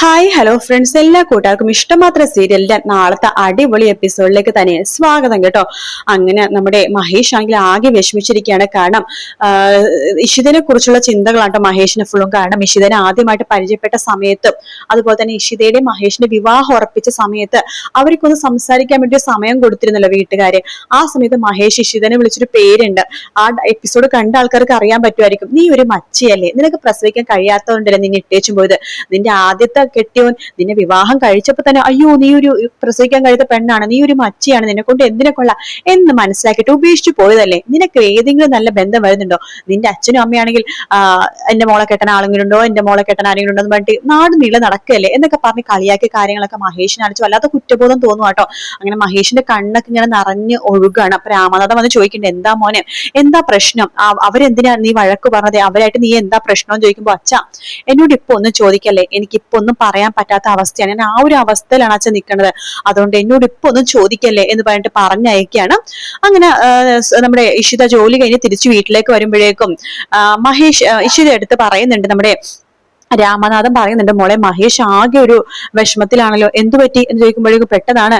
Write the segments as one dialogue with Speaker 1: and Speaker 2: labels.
Speaker 1: Hi hello friends എല്ലാ കൂട്ടുകാർക്കും ഇഷ്ടമാത്ര സീരിയലിന്റെ നാളത്തെ അടിപൊളി എപ്പിസോഡിലേക്ക് തന്നെ സ്വാഗതം കേട്ടോ. അങ്ങനെ നമ്മുടെ മഹേഷ് ആണെങ്കിൽ ആകെ വിഷമിച്ചിരിക്കുകയാണ്. കാരണം ഇഷിതനെ കുറിച്ചുള്ള ചിന്തകളാണ് മഹേഷിന് ഫുള്ളും കാരണം ഇഷിതനെ ആദ്യമായിട്ട് പരിചയപ്പെട്ട സമയത്തും അതുപോലെ തന്നെ ഇഷിതയുടെ മഹേഷിന്റെ വിവാഹം ഉറപ്പിച്ച സമയത്ത് അവർക്കൊന്ന് സംസാരിക്കാൻ വേണ്ടി സമയം കൊടുത്തിരുന്നല്ലോ വീട്ടുകാര്. ആ സമയത്ത് മഹേഷ് ഇഷിതനെ വിളിച്ചൊരു പേരുണ്ട്. ആ എപ്പിസോഡ് കണ്ട ആൾക്കാർക്ക് അറിയാൻ പറ്റുമായിരിക്കും. നീ ഒരു മച്ചിയല്ലേ. നിനക്ക് പ്രസവിക്കാൻ കഴിയാത്തതുകൊണ്ടല്ലേ നിന്നെ ഇട്ടേച്ചും പോയത്. നിന്റെ ആദ്യത്തെ കെട്ടിയവൻ നിന്നെ വിവാഹം കഴിച്ചപ്പോ തന്നെ അയ്യോ നീ ഒരു പ്രസവിക്കാൻ കഴിയാത്ത പെണ്ണാണ് നീ ഒരു മച്ചിയാണ് നിന്നെ കൊണ്ട് എന്തിനെ കൊള്ളാം എന്ന് മനസ്സിലാക്കിയിട്ട് ഉപേക്ഷിച്ചു പോയതല്ലേ. നിനക്ക് ഏതെങ്കിലും നല്ല ബന്ധം വരുന്നുണ്ടോ? നിന്റെ അച്ഛനും അമ്മയാണെങ്കിൽ എന്റെ മോളെ കെട്ടൻ ആളെങ്കിലും ഉണ്ടോ എന്റെ മോളെ കെട്ടൻ ആരെങ്കിലും ഉണ്ടോ എന്ന് പറഞ്ഞിട്ട് നാട് നീളെ നടക്കുകയല്ലേ? എന്നൊക്കെ പറഞ്ഞ് കളിയാക്കിയ കാര്യങ്ങളൊക്കെ മഹേഷിനെ അടിച്ചു. വല്ലാത്ത കുറ്റബോധം തോന്നും കേട്ടോ. അങ്ങനെ മഹേഷിന്റെ കണ്ണൊക്കെ ഇങ്ങനെ നിറഞ്ഞ് ഒഴുകാണ്. അപ്പൊ രാമനാഥം വന്ന് ചോദിക്കണ്ടേ എന്താ മോനെ എന്താ പ്രശ്നം? അവരെന്തിനാ നീ വഴക്ക് പറഞ്ഞത്? അവരായിട്ട് നീ എന്താ പ്രശ്നം ചോദിക്കുമ്പോ അച്ഛ എന്നോട് ഇപ്പൊ ഒന്നും ചോദിക്കല്ലേ? എനിക്ക് ഇപ്പൊ ഒന്നും പറയാൻ പറ്റാത്ത അവസ്ഥയാണ്. ഞാൻ ആ ഒരു അവസ്ഥയിലാണ് അച്ഛൻ നിൽക്കുന്നത് അതുകൊണ്ട് എന്നോട് ഇപ്പൊ ഒന്നും ചോദിക്കല്ലേ എന്ന് പറഞ്ഞിട്ട് പറഞ്ഞയക്കുകയാണ് അങ്ങനെ നമ്മുടെ ഇഷിത ജോലി കഴിഞ്ഞ് തിരിച്ചു വീട്ടിലേക്ക് വരുമ്പോഴേക്കും മഹേഷ് ഇഷിത എടുത്ത് പറയുന്നുണ്ട് നമ്മുടെ രാമനാഥൻ പറയുന്നുണ്ട് മോളെ മഹേഷ് ആകെ ഒരു വിഷമത്തിലാണല്ലോ. എന്തു പറ്റി? എന്ന് ചോദിക്കുമ്പോഴേക്കും പെട്ടെന്നാണ്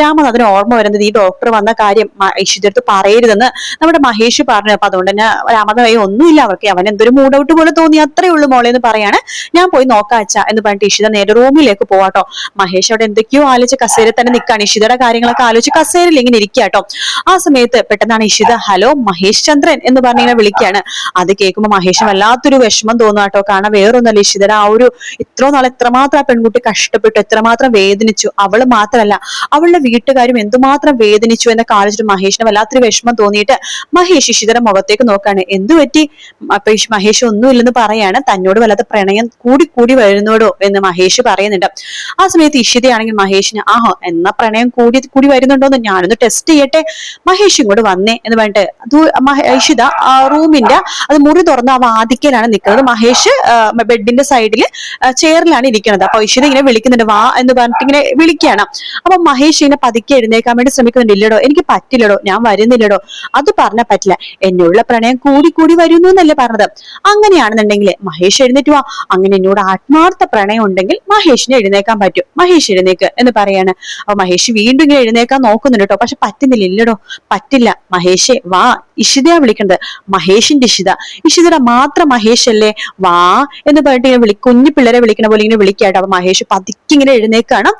Speaker 1: രാമനാഥന് ഓർമ്മ വരുന്നത് ഈ ഡോക്ടർ വന്ന കാര്യം ഐശ്വര്യത്ത് പറയരുതെന്ന് നമ്മുടെ മഹേഷ് പറഞ്ഞു. അപ്പൊ അതുകൊണ്ട് തന്നെ രാമനാഥൻ "ഏയ് ഒന്നുമില്ല അവർക്ക്. അവൻ എന്തൊരു മൂഡ് ഔട്ട് പോലെ തോന്നി. അത്രേ ഉള്ളൂ മോളെ എന്ന് പറയാണ്. ഞാൻ പോയി നോക്കാം അച്ഛ എന്ന് പറഞ്ഞിട്ട് ഇഷിത നേരെ റൂമിലേക്ക് പോവാട്ടോ മഹേഷ് അവിടെ എന്തൊക്കെയോ ആലോചിച്ച് കസേരയിൽ തന്നെ നിൽക്കാണ് ഇഷിതയുടെ കാര്യങ്ങളൊക്കെ ആലോചിച്ച് കസേരയിൽ ഇങ്ങനെ ഇരിക്കാട്ടോ ആ സമയത്ത് പെട്ടെന്നാണ് ഇഷിത ഹലോ മഹേഷ് ചന്ദ്രൻ എന്ന് പറഞ്ഞിങ്ങനെ വിളിക്കുകയാണ് അത് കേൾക്കുമ്പോൾ മഹേഷ് വല്ലാത്തൊരു വിഷമം തോന്നുക കേട്ടോ കാരണം വേറൊന്നല്ല ഇഷിതര ആ ഒരു ഇത്രോ നാൾ എത്രമാത്രം ആ പെൺകുട്ടി കഷ്ടപ്പെട്ടു എത്രമാത്രം വേദനിച്ചു. അവൾ മാത്രമല്ല അവളുടെ വീട്ടുകാരും എന്തുമാത്രം വേദനിച്ചു എന്നൊക്കെ ആലോചിച്ചിട്ട് മഹേഷിന് വല്ലാത്തൊരു വിഷമം തോന്നിയിട്ട് മഹേഷ് ഇഷിതര മുഖത്തേക്ക് നോക്കാണ്. എന്തു പറ്റി? അപ്പൊ മഹേഷ് മഹേഷ് ഒന്നുമില്ലെന്ന് പറയാണ്. തന്നോട് വല്ലാത്ത പ്രണയം കൂടി കൂടി വരുന്നോടോ എന്ന് മഹേഷ് പറയുന്നുണ്ട്. ആ സമയത്ത് ഇഷിതയാണെങ്കിൽ മഹേഷിന് ആഹോ എന്നാ പ്രണയം കൂടി കൂടി വരുന്നുണ്ടോന്ന് ഞാനൊന്ന് ടെസ്റ്റ് ചെയ്യട്ടെ. മഹേഷ് ഇങ്ങോട്ട് വന്നേ എന്ന് പറഞ്ഞിട്ട് ഇഷിത റൂമിന്റെ അത് മുറി തുറന്ന് ആ വാതിക്കലാണ് നിൽക്കുന്നത്. മഹേഷ് ബെഡിന്റെ സൈഡിൽ ചെയറിലാണ് ഇരിക്കുന്നത് അപ്പൊ ഐശ്വര്യ ഇങ്ങനെ വിളിക്കുന്നുണ്ട് വാ എന്ന് പറഞ്ഞിട്ട് ഇങ്ങനെ വിളിക്കുകയാണ്. അപ്പൊ മഹേഷ് ഇങ്ങനെ പതുക്കെ എഴുന്നേക്കാൻ വേണ്ടി ശ്രമിക്കുന്നുണ്ട്. ഇല്ലടോ എനിക്ക് പറ്റില്ലടോ ഞാൻ വരുന്നില്ലടോ. അത് പറഞ്ഞാൽ പറ്റില്ല. എന്നോടുള്ള പ്രണയം കൂടി കൂടി വരുന്നു എന്നല്ലേ പറഞ്ഞത്. അങ്ങനെയാണെന്നുണ്ടെങ്കിൽ മഹേഷ് എഴുന്നേറ്റ് വാ. അങ്ങനെ എന്നോട് ആത്മാർത്ഥ പ്രണയം ഉണ്ടെങ്കിൽ മഹേഷിനെ എഴുന്നേക്കാൻ പറ്റും. മഹേഷ് എഴുന്നേക്ക് എന്ന് പറയാണ്. അപ്പൊ മഹേഷ് വീണ്ടും ഇങ്ങനെ എഴുന്നേക്കാൻ നോക്കുന്നുണ്ട് കേട്ടോ. പക്ഷെ പറ്റുന്നില്ല ഇല്ലടോ പറ്റില്ല. മഹേഷെ വാ. ഇഷിതയാ വിളിക്കുന്നത്. മഹേഷിന്റെ ഇഷിത. ഇഷിതയുടെ മാത്രം മഹേഷ് അല്ലേ വാ എന്ന് പറഞ്ഞിട്ട് ഇങ്ങനെ വിളി കുഞ്ഞു പിള്ളേരെ വിളിക്കണ പോലെ ഇങ്ങനെ വിളിക്കാട്ടോ. അപ്പൊ മഹേഷ് പതുക്കെ ഇങ്ങനെ എഴുന്നേക്കാണ്.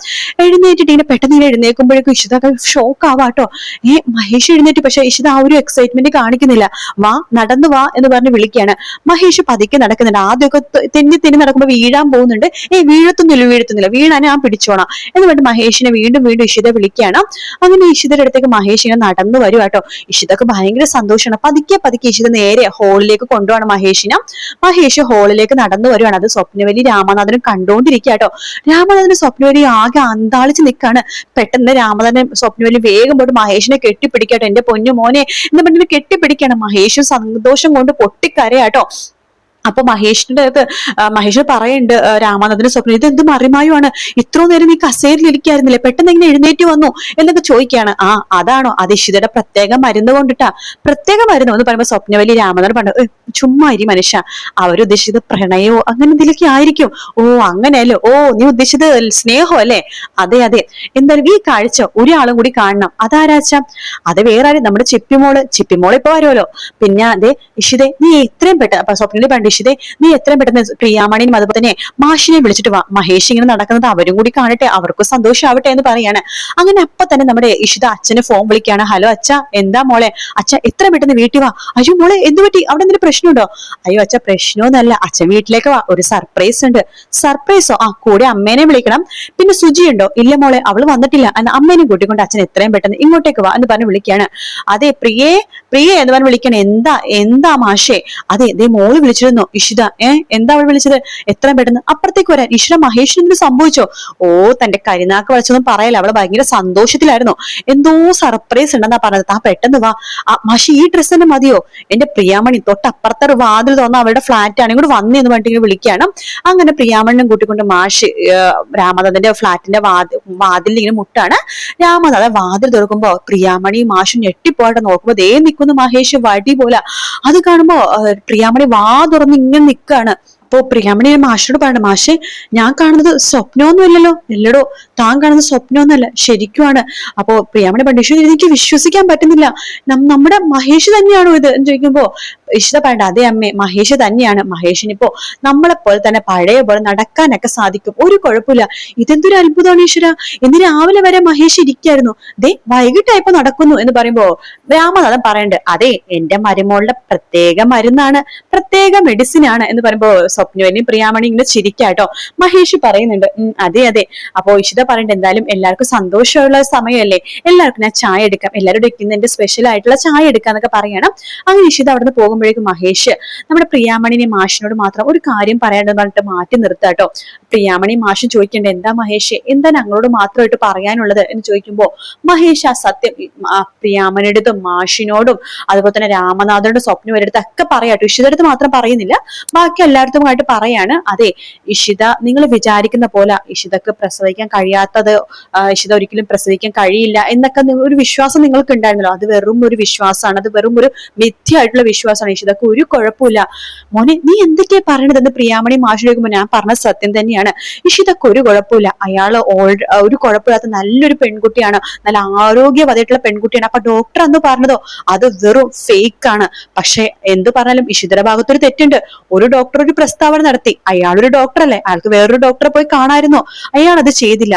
Speaker 1: എഴുന്നേറ്റിട്ട് ഇങ്ങനെ പെട്ടെന്ന് ഇങ്ങനെ എഴുന്നേക്കുമ്പോഴേക്കും ഇഷിത ഷോക്ക് ആവാട്ടോ. ഏ മഹേഷ് എഴുന്നേറ്റ് പക്ഷെ ഇഷിത ആ ഒരു എക്സൈറ്റ്മെന്റ് കാണിക്കുന്നില്ല. വാ നടന്നു വാ എന്ന് പറഞ്ഞ് വിളിക്കുകയാണ്. മഹേഷ് പതുക്കെ നടക്കുന്നുണ്ട്. ആദ്യമൊക്കെ തെന്നി തെന്നി നടക്കുമ്പോൾ വീഴാൻ പോകുന്നുണ്ട്. ഏ വീഴത്തൊന്നുമില്ല വീഴത്തുന്നില്ല വീണാൻ ഞാൻ പിടിച്ചോണം എന്ന് പറഞ്ഞിട്ട് മഹേഷിനെ വീണ്ടും വീണ്ടും ഇഷിത വിളിക്കുകയാണ്. അങ്ങനെ ഇഷിതയുടെ അടുത്തേക്ക് മഹേഷ് ഇങ്ങനെ നടന്നു വരും കേട്ടോ ഇഷിതക്ക് ഭയങ്കര സന്തോഷമാണ്. പതുക്കെ പതുക്കെ ഇഷിത നേരെ ഹോളിലേക്ക് കൊണ്ടുപോകണം മഹേഷിനെ. മഹേഷ് ഹോളിലേക്ക് നടന്നു വരുവാണ്. അത് സ്വപ്നവലി രാമനാഥനും കണ്ടുകൊണ്ടിരിക്കുക കേട്ടോ രാമനാഥന് സ്വപ്നവലി ആകെ അന്താളിച്ച് നിൽക്കാണ് പെട്ടെന്ന് രാമനാഥൻ സ്വപ്നവലി വേഗം പോയിട്ട് മഹേഷിനെ കെട്ടിപ്പിടിക്കാട്ടോ. എന്റെ പൊന്നു മോനെ എന്ന് പറഞ്ഞിട്ട് കെട്ടിപ്പിടിക്കാണ് മഹേഷും സന്തോഷം കൊണ്ട് പൊട്ടിക്കരയാട്ടോ. അപ്പൊ മഹേഷിന്റെ അടുത്ത് മഹേഷ് പറയുന്നുണ്ട് രാമനാഥന്റെ സ്വപ്നം ഇത് എന്ത് മറിമായുമാണ് ഇത്ര നേരം ഈ കസേരയിൽ ഇരിക്കായിരുന്നില്ലേ? പെട്ടെന്ന് ഇങ്ങനെ എഴുന്നേറ്റ് വന്നു? എന്നൊക്കെ ചോദിക്കുകയാണ്. ആ അതാണോ അത് ഇഷിതയുടെ പ്രത്യേക മരുന്ന് കൊണ്ടിട്ടാ? പ്രത്യേക മരുന്ന് എന്ന് പറയുമ്പോൾ സ്വപ്നവലി രാമനാഥൻ പറഞ്ഞു "ഏയ്, ചുമ്മാ ഇരി മനുഷ്യ. അവരുദ്ദേശിച്ചത് പ്രണയോ അങ്ങനെ എന്തെങ്കിലുമൊക്കെ ആയിരിക്കും. ഓ അങ്ങനെയല്ലോ? ഓ നീ ഉദ്ദേശിച്ചത് സ്നേഹം അല്ലേ? അതെ അതെ. എന്തായാലും ഈ കാഴ്ച ഒരാളും കൂടി കാണണം. അതാരാച്ച? അത് വേറെ ആരും? നമ്മുടെ ചിപ്പിമോൾ. ചിപ്പിമോൾ ഇപ്പൊ വരുമല്ലോ പിന്നെ അതെ ഇഷിതെ നീ എത്രയും പെട്ടെന്ന് അപ്പൊ സ്വപ്നത്തിൽ പണ്ട് ഇഷിതേ നീ എത്രയും പെട്ടെന്ന് പ്രിയാമണിയും അതുപോലെ തന്നെ മാഷിനെ വിളിച്ചിട്ട് വാ. മഹേഷ് ഇങ്ങനെ നടക്കുന്നത് അവരും കൂടി കാണട്ടെ. അവർക്കും സന്തോഷമാവട്ടെ എന്ന് പറയാണ്. അങ്ങനെ അപ്പൊ തന്നെ നമ്മുടെ ഇഷിത അച്ഛനെ ഫോൺ വിളിക്കുകയാണ്. ഹലോ അച്ഛ എന്താ മോളെ? അച്ഛ എത്ര പെട്ടെന്ന് വീട്ടിൽ വാ? അയ്യോ മോളെ എന്ത് പറ്റി? അവിടെ എന്തെങ്കിലും പ്രശ്നമുണ്ടോ? അയ്യോ അച്ഛ പ്രശ്നമൊന്നല്ല അച്ഛൻ വീട്ടിലേക്ക് വാ. ഒരു സർപ്രൈസ് ഉണ്ട്. സർപ്രൈസോ ആ കൂടെ അമ്മേനെ വിളിക്കണം. പിന്നെ സുജി ഉണ്ടോ? ഇല്ല മോളെ അവൾ വന്നിട്ടില്ല. എന്നാ അമ്മേനെ കൂട്ടിക്കൊണ്ട് അച്ഛൻ എത്രയും പെട്ടെന്ന് ഇങ്ങോട്ടേക്ക് വാ എന്ന് പറഞ്ഞ് വിളിക്കുകയാണ്. അതെ പ്രിയേ പ്രിയേ എന്ന് പറഞ്ഞ് വിളിക്കണം എന്താ എന്താ മാഷേ? അതെ ദേ മോൾ വിളിച്ചിരുന്നു. ഇഷിത ഏ? എന്താ അവൾ വിളിച്ചത്? എത്ര പെട്ടെന്ന്. അപ്പുറത്തേക്ക് വരാൻ ഇഷിത മഹേഷിന് എന്തിനു സംഭവിച്ചോ? ഓ തന്റെ കരിനാക്ക് വളച്ചൊന്നും പറയല അവൾ ഭയങ്കര സന്തോഷത്തിലായിരുന്നു. എന്തോ സർപ്രൈസ് ഉണ്ടെന്നാ പറഞ്ഞത്. താ പെട്ടെന്ന് വാ. ആ, മാഷി ഈ ഡ്രസ്സ് തന്നെ മതിയോ? എന്റെ പ്രിയാമണി തൊട്ടപ്പുറത്തെ വാതിൽ തോന്നാ അവളുടെ ഫ്ലാറ്റ് ആണ്. ഇങ്ങോട്ട് വന്നു എന്ന് പറഞ്ഞിട്ട് വിളിക്കുകയാണ്. അങ്ങനെ പ്രിയാമണിനും കൂട്ടിക്കൊണ്ട് മാഷ് രാമനാഥന്റെ ഫ്ലാറ്റിന്റെ വാതിൽ വാതിലിൽ ഇങ്ങനെ മുട്ടാണ്. രാമനാഥൻ വാതിൽ തുറക്കുമ്പോ പ്രിയാമണി മാഷും ഞെട്ടിപ്പോയിട്ട് നോക്കുമ്പോ ദേ നിൽക്കുന്നു മഹേഷ് വടി പോലെ. അത് കാണുമ്പോ പ്രിയാമണി വാ തുറന്ന് ഇങ്ങനെ നിൽക്കുകയാണ് അപ്പോ പ്രിയാമണി മാഷിനോട് പറഞ്ഞു മാഷെ ഞാൻ കാണുന്നത് സ്വപ്നമൊന്നുമില്ലല്ലോ. ഇല്ലടോ താൻ കാണുന്ന സ്വപ്നമൊന്നുമല്ല ശരിക്കുമാണ്. അപ്പോ പ്രിയാമണി പണ്ഡിഷു എനിക്ക് വിശ്വസിക്കാൻ പറ്റുന്നില്ല. നമ്മുടെ മഹേഷ് തന്നെയാണോ ഇത്? എന്ന് ചോദിക്കുമ്പോ ഇഷിത പറയണ്ട അതെ അമ്മേ മഹേഷ് തന്നെയാണ്. മഹേഷിനിപ്പോ നമ്മളെ പോലെ തന്നെ പഴയ പോലെ നടക്കാനൊക്കെ സാധിക്കും. ഒരു കുഴപ്പമില്ല. ഇതെന്തൊരു അത്ഭുതമാണ് ഈശ്വര? ഇന്ന് രാവിലെ വരെ മഹേഷ് ഇരിക്കായിരുന്നു. ദേ വൈകിട്ടായപ്പോ നടക്കുന്നു എന്ന് പറയുമ്പോ രാമനാഥൻ പറയണ്ട് അതെ എന്റെ മരുമോളുടെ പ്രത്യേക മരുന്നാണ് പ്രത്യേക മെഡിസിൻ ആണ് എന്ന് പറയുമ്പോ സ്വപ്നവനി പ്രിയാമണി ഇങ്ങനെ ചിരിക്കാട്ടോ. മഹേഷ് പറയുന്നുണ്ട് അതെ അതെ. അപ്പോ ഇഷിത പറയണ്ട എന്തായാലും എല്ലാവർക്കും സന്തോഷമുള്ള സമയമല്ലേ? എല്ലാവർക്കും ഞാൻ ചായ എടുക്കാം. എല്ലാവരും എടുക്കുന്ന എന്റെ സ്പെഷ്യൽ ആയിട്ടുള്ള ചായ എടുക്കാം എന്നൊക്കെ പറയണം. അങ്ങനെ ഇഷിത അവിടുന്ന് പോകുമ്പോഴേക്കും മഹേഷ് നമ്മുടെ പ്രിയാമണിനെ മാഷിനോട് മാത്രം ഒരു കാര്യം പറയാണ്ടെന്ന് പറഞ്ഞിട്ട് മാറ്റി നിർത്താട്ടോ പ്രിയാമണി മാഷ് ചോദിക്കേണ്ട എന്താ മഹേഷ് എന്താ ഞങ്ങളോട് മാത്രമായിട്ട് പറയാനുള്ളത്? എന്ന് ചോദിക്കുമ്പോ മഹേഷ് ആ സത്യം പ്രിയാമണിയുടെതും മാഷിനോടും അതുപോലെ തന്നെ രാമനാഥനോടും വരെടുത്ത് ഒക്കെ പറയാട്ടോ ഇഷിതടുത്ത് മാത്രം പറയുന്നില്ല. ബാക്കി എല്ലായിടത്തുമായിട്ട് പറയാണ്. അതെ ഇഷിത നിങ്ങൾ വിചാരിക്കുന്ന പോലെ ഇഷിതക്ക് പ്രസവിക്കാൻ കഴിയാത്തത് ആ, ഇഷിത ഒരിക്കലും പ്രസവിക്കാൻ കഴിയില്ല എന്നൊക്കെ ഒരു വിശ്വാസം നിങ്ങൾക്ക് ഉണ്ടായിരുന്നല്ലോ അത് വെറും ഒരു വിശ്വാസമാണ്. അത് വെറും ഒരു മിഥ്യയായിട്ടുള്ള വിശ്വാസമാണ്. ഇഷിതക്ക് ഒരു കുഴപ്പമില്ല. മോനെ നീ എന്തൊക്കെയാ പറയണതെന്ന് പ്രിയാമണി മാഷ് ചോദിക്കുമ്പോൾ ഞാൻ പറഞ്ഞ സത്യം തന്നെയാണ്. ഇഷിതക്ക് ഒരു കുഴപ്പമില്ല. അയാൾ ഒരു കുഴപ്പമില്ലാത്ത നല്ലൊരു പെൺകുട്ടിയാണ്. നല്ല ആരോഗ്യവതയായിട്ടുള്ള പെൺകുട്ടിയാണ്. അപ്പൊ ഡോക്ടർ എന്ന് പറഞ്ഞതോ? അത് വെറും ഫേക്ക് ആണ്. പക്ഷെ എന്ത് പറഞ്ഞാലും ഇഷിതയുടെ ഭാഗത്തൊരു തെറ്റുണ്ട്. ഒരു ഡോക്ടർ ഒരു പ്രസ്താവന നടത്തി. അയാളൊരു ഡോക്ടർ അല്ലേ? അയാൾക്ക് വേറൊരു ഡോക്ടറെ പോയി കാണാമായിരുന്നോ? അയാൾ അത് ചെയ്തില്ല.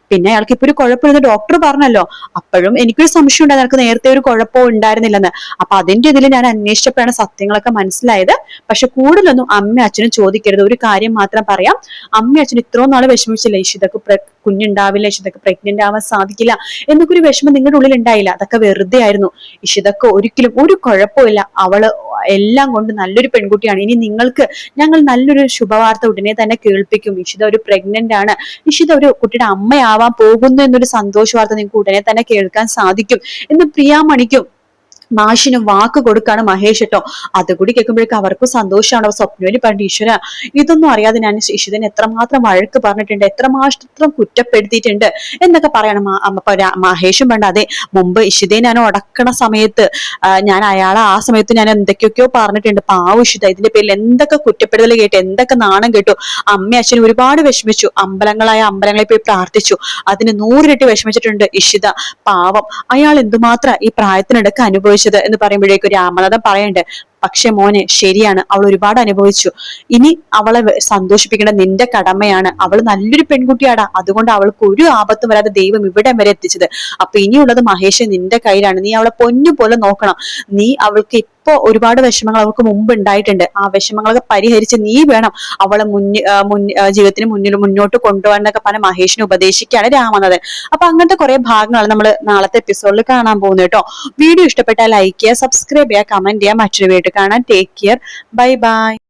Speaker 1: പിന്നെ അയാൾക്ക് ഇപ്പൊ ഒരു കുഴപ്പമില്ലെന്ന് ഡോക്ടർ പറഞ്ഞല്ലോ. അപ്പോഴും എനിക്കൊരു സംശയം ഉണ്ടായി അയാൾക്ക് നേരത്തെ ഒരു കുഴപ്പവും ഉണ്ടായിരുന്നില്ലെന്ന്. അപ്പൊ അതിന്റെ ഇതിൽ ഞാൻ അന്വേഷിച്ചപ്പോഴാണ് സത്യങ്ങളൊക്കെ മനസ്സിലായത്. പക്ഷെ കൂടുതലൊന്നും അമ്മ അച്ഛനും ചോദിക്കരുത്. ഒരു കാര്യം മാത്രം പറയാം. അമ്മ അച്ഛൻ ഇത്രയും നാൾ വിഷമിച്ചില്ല. ഇഷിതക്ക് കുഞ്ഞുണ്ടാവില്ല. ഇഷിതക്ക് പ്രഗ്നന്റ് ആവാൻ സാധിക്കില്ല. എന്നൊക്കെ ഒരു വിഷമം നിങ്ങളുടെ ഉള്ളിൽ ഉണ്ടായില്ല. അതൊക്കെ വെറുതെ ആയിരുന്നു. ഇഷിതക്ക് ഒരിക്കലും ഒരു കുഴപ്പമില്ല അവൾ എല്ലാം കൊണ്ട് നല്ലൊരു പെൺകുട്ടിയാണ്. ഇനി നിങ്ങൾക്ക് ഞങ്ങൾ നല്ലൊരു ശുഭവാർത്ത ഉടനെ തന്നെ കേൾപ്പിക്കും. ഇഷിത ഒരു പ്രഗ്നന്റ് ആണ്. ഇഷിത ഒരു കുട്ടിയുടെ അമ്മയാവാൻ പോകുന്നു എന്നൊരു സന്തോഷ വാർത്ത നിങ്ങൾക്ക് ഉടനെ തന്നെ കേൾക്കാൻ സാധിക്കും. എന്ന് പ്രിയാമണിക്കും മാഷിന് വാക്ക് കൊടുക്കാണ് മഹേഷ് കേട്ടോ അതുകൂടി കേൾക്കുമ്പോഴേക്കും അവർക്കും സന്തോഷമാണ് സ്വപ്നവിന് പറഞ്ഞു ഈശ്വര. ഇതൊന്നും അറിയാതെ ഞാൻ ശിശുദിനെ എത്രമാത്രം വഴക്ക് പറഞ്ഞിട്ടുണ്ട് എത്രമാത്രം കുറ്റപ്പെടുത്തിയിട്ടുണ്ട് എന്നൊക്കെ പറയണം മഹേഷും വേണ്ട അതെ. മുമ്പ് ഇഷിതയെ ഞാൻ ഉടക്കണ സമയത്ത് ഞാൻ അയാളെ ആ സമയത്ത് ഞാൻ എന്തൊക്കെയൊക്കെയോ പറഞ്ഞിട്ടുണ്ട്. പാവ ഇഷിത ഇതിന്റെ പേരിൽ എന്തൊക്കെ കുറ്റപ്പെടുത്തൽ കേട്ടു എന്തൊക്കെ നാണം കേട്ടു. അമ്മ അച്ഛൻ ഒരുപാട് വിഷമിച്ചു. അമ്പലങ്ങളായ അമ്പലങ്ങളിൽ പോയി പ്രാർത്ഥിച്ചു. അതിന് നൂറിരട്ടി വിഷമിച്ചിട്ടുണ്ട് ഇഷിത പാവം. അയാൾ എന്തുമാത്രം ഈ പ്രായത്തിനിടക്ക് അനുഭവിച്ചത് എന്ന് പറയുമ്പോഴേക്കും ഒരു രാമനാഥൻ പറയണ്ട് പക്ഷെ മോനെ ശരിയാണ്. അവൾ ഒരുപാട് അനുഭവിച്ചു. ഇനി അവളെ സന്തോഷിപ്പിക്കേണ്ട നിന്റെ കടമയാണ്. അവൾ നല്ലൊരു പെൺകുട്ടിയാടാ. അതുകൊണ്ട് അവൾക്ക് ഒരു ആപത്തും വരാതെ ദൈവം ഇവിടെ വരെ എത്തിച്ചത്. അപ്പൊ ഇനിയുള്ളത് മഹേഷ് നിന്റെ കയ്യിലാണ്. നീ അവളെ പൊന്നു പോലെ നോക്കണം. നീ അവൾക്ക് ഇപ്പോ ഒരുപാട് വിഷമങ്ങൾ അവൾക്ക് മുമ്പ് ഉണ്ടായിട്ടുണ്ട്. ആ വിഷമങ്ങളൊക്കെ പരിഹരിച്ച് നീ വേണം അവളെ മുന്നിൽ ജീവിതത്തിന് മുന്നിൽ മുന്നോട്ട് കൊണ്ടുപോകാനൊക്കെ പറഞ്ഞ മഹേഷിനെ ഉപദേശിക്കുകയാണ് രാമനാഥൻ. അപ്പൊ അങ്ങനത്തെ കുറെ ഭാഗങ്ങളാണ് നമ്മൾ നാളത്തെ എപ്പിസോഡിൽ കാണാൻ പോകുന്നത് കേട്ടോ. വീഡിയോ ഇഷ്ടപ്പെട്ടാൽ ലൈക്ക് ചെയ്യുക സബ്സ്ക്രൈബ് ചെയ്യുക കമന്റ് ചെയ്യുക. മറ്റൊരു വീഡിയോ കാണാൻ ടേക്ക് കെയർ ബൈ ബൈ